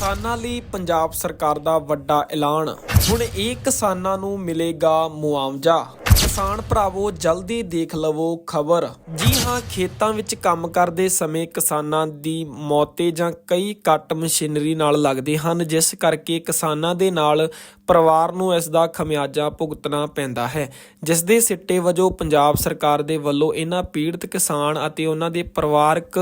ਕਿਸਾਨਾਂ ਲਈ ਪੰਜਾਬ ਸਰਕਾਰ ਦਾ ਵੱਡਾ ਐਲਾਨ। ਹੁਣ ਇਹ ਕਿਸਾਨਾਂ ਨੂੰ ਮਿਲੇਗਾ ਮੁਆਵਜ਼ਾ। ਕਿਸਾਨ ਭਰਾਵੋ, ਜਲਦੀ ਦੇਖ ਲਵੋ ਖਬਰ। ਜੀ ਹਾਂ, ਖੇਤਾਂ ਵਿੱਚ ਕੰਮ ਕਰਦੇ ਸਮੇਂ ਕਿਸਾਨਾਂ ਦੀ ਮੌਤੇ ਜਾਂ ਕਈ ਕੱਟ ਮਸ਼ੀਨਰੀ ਨਾਲ ਲੱਗਦੇ ਹਨ, ਜਿਸ ਕਰਕੇ ਕਿਸਾਨਾਂ ਦੇ ਨਾਲ ਪਰਿਵਾਰ ਨੂੰ ਇਸ ਦਾ ਖਮਿਆਜਾ ਭੁਗਤਣਾ ਪੈਂਦਾ ਹੈ। ਜਿਸ ਦੇ ਸਿੱਟੇ ਵਜੋਂ ਪੰਜਾਬ ਸਰਕਾਰ ਦੇ ਵੱਲੋਂ ਇਹਨਾਂ ਪੀੜਤ ਕਿਸਾਨ ਅਤੇ ਉਹਨਾਂ ਦੇ ਪਰਿਵਾਰਕ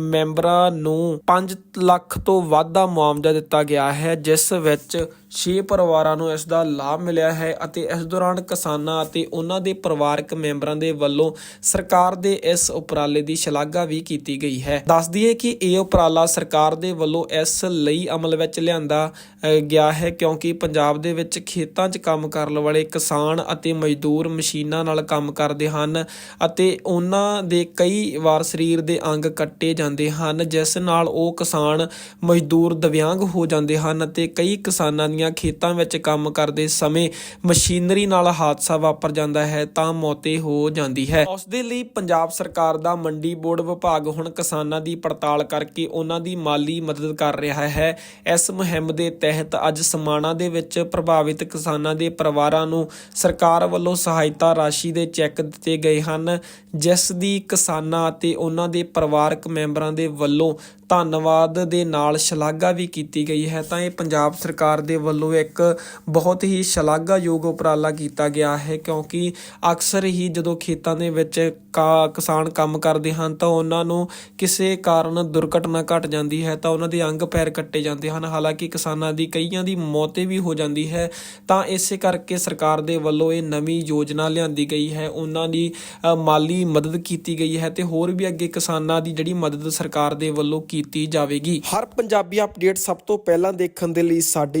ਮੈਂਬਰਾਂ ਨੂੰ 5 ਲੱਖ ਤੋਂ ਵੱਧ ਦਾ ਮੁਆਵਜ਼ਾ ਦਿੱਤਾ ਗਿਆ ਹੈ, ਜਿਸ ਵਿੱਚ 6 ਪਰਿਵਾਰਾਂ ਨੂੰ ਇਸ ਦਾ ਲਾਭ ਮਿਲਿਆ ਹੈ ਅਤੇ ਇਸ ਦੌਰਾਨ ਕਿਸਾਨਾਂ ਅਤੇ ਉਹਨਾਂ ਦੇ ਪਰਿਵਾਰਕ ਮੈਂਬਰਾਂ ਦੇ ਵੱਲੋਂ ਸਰਕਾਰ ਦੇ ਇਸ ਉਪਰਾਲੇ ਦੀ ਸ਼ਲਾਘਾ ਵੀ ਕੀਤੀ ਗਈ ਹੈ। ਦੱਸ ਦਈਏ ਕਿ ਇਹ ਉਪਰਾਲਾ ਸਰਕਾਰ ਦੇ ਵੱਲੋਂ ਇਸ ਲਈ ਅਮਲ ਵਿੱਚ ਲਿਆਂਦਾ ਗਿਆ ਹੈ ਕਿਉਂਕਿ ਪੰਜਾਬ ਦੇ ਵਿੱਚ ਖੇਤਾਂ 'ਚ ਕੰਮ ਕਰਨ ਵਾਲੇ ਕਿਸਾਨ ਅਤੇ ਮਜ਼ਦੂਰ ਮਸ਼ੀਨਾਂ ਨਾਲ ਕੰਮ ਕਰਦੇ ਹਨ ਅਤੇ ਉਹਨਾਂ ਦੇ ਕਈ ਵਾਰ ਸਰੀਰ ਦੇ ਅੰਗ ਕੱਟੇ ਜਾਂਦੇ ਹਨ, ਜਿਸ ਨਾਲ ਉਹ ਕਿਸਾਨ ਮਜ਼ਦੂਰ ਦਿਵਿਆਂਗ ਹੋ ਜਾਂਦੇ ਹਨ ਅਤੇ ਕਈ ਕਿਸਾਨਾਂ ਦੀਆਂ ਖੇਤਾਂ ਵਿੱਚ ਕੰਮ ਕਰਦੇ ਸਮੇਂ ਮਸ਼ੀਨਰੀ ਨਾਲ ਹਾਦਸਾ ਵਾਪਰ ਜਾਂਦਾ ਹੈ, ਤਾਂ ਮੌਤੇ ਹੋ ਜਾਂਦੀ ਹੈ। ਉਸ ਦੇ ਲਈ ਪੰਜਾਬ ਸਰਕਾਰ ਦਾ ਮੰਡੀ ਬੋਰਡ ਵਿਭਾਗ ਹੁਣ ਕਿਸਾਨਾਂ ਦੀ ਪੜਤਾਲ ਕਰਕੇ ਉਹਨਾਂ ਦੀ ਮਾਲੀ ਮਦਦ ਕਰ ਰਿਹਾ ਹੈ। ਇਸ ਮੁਹਿੰਮ ਦੇ ਤਹਿਤ ਅੱਜ ਸਮਾਣਾ ਦੇ ਵਿੱਚ ਪ੍ਰਭਾਵਿਤ ਕਿਸਾਨਾਂ ਦੇ ਪਰਿਵਾਰਾਂ ਨੂੰ ਸਰਕਾਰ ਵੱਲੋਂ ਸਹਾਇਤਾ ਰਾਸ਼ੀ ਦੇ ਚੈੱਕ ਦਿੱਤੇ ਗਏ ਹਨ, ਜਿਸ ਦੀ ਕਿਸਾਨਾਂ ਅਤੇ ਉਹਨਾਂ ਦੇ ਪਰਿਵਾਰਕ ਮੈਂਬਰਾਂ ਦੇ ਵੱਲੋਂ ਧੰਨਵਾਦ ਦੇ ਨਾਲ ਸ਼ਲਾਘਾ ਵੀ ਕੀਤੀ ਗਈ ਹੈ। ਤਾਂ ਇਹ ਪੰਜਾਬ ਸਰਕਾਰ ਦੇ ਵੱਲੋਂ ਇੱਕ ਬਹੁਤ ਹੀ ਸ਼ਲਾਘਾਯੋਗ ਉਪਰਾਲਾ ਕੀਤਾ ਗਿਆ ਹੈ, ਕਿਉਂਕਿ ਅਕਸਰ ਹੀ ਜਦੋਂ ਖੇਤਾਂ ਦੇ ਵਿੱਚ ਕਾ- ਕਿਸਾਨ ਕੰਮ ਕਰਦੇ ਹਨ, ਤਾਂ ਉਹਨਾਂ ਨੂੰ ਕਿਸੇ ਕਾਰਨ ਦੁਰਘਟਨਾ ਘਟ ਜਾਂਦੀ ਹੈ, ਤਾਂ ਉਹਨਾਂ ਦੇ ਅੰਗ ਪੈਰ ਕੱਟੇ ਜਾਂਦੇ ਹਨ। ਹਾਲਾਂਕਿ ਕਿਸਾਨਾਂ ਦੀ ਕਈਆਂ ਦੀ ਮੌਤੇ ਵੀ ਹੋ ਜਾਂਦੀ ਹੈ, ਤਾਂ ਇਸੇ ਕਰਕੇ ਸਰਕਾਰ ਦੇ ਵੱਲੋਂ ਇਹ ਨਵੀਂ ਯੋਜਨਾ ਲਿਆਂਦੀ ਗਈ ਹੈ। ਉਹਨਾਂ ਦੀ ਮਾਲੀ ਮਦਦ ਕੀਤੀ ਗਈ ਹੈ ਤੇ ਹੋਰ ਵੀ ਅੱਗੇ ਕਿਸਾਨਾਂ ਦੀ ਜਿਹੜੀ ਮਦਦ ਸਰਕਾਰ ਦੇ ਵੱਲੋਂ ਕੀਤੀ ਜਾਵੇਗੀ। ਹਰ ਪੰਜਾਬੀ ਅਪਡੇਟ ਸਭ ਤੋਂ ਪਹਿਲਾਂ ਦੇਖਣ ਦੇ ਲਈ ਸਾਡੇ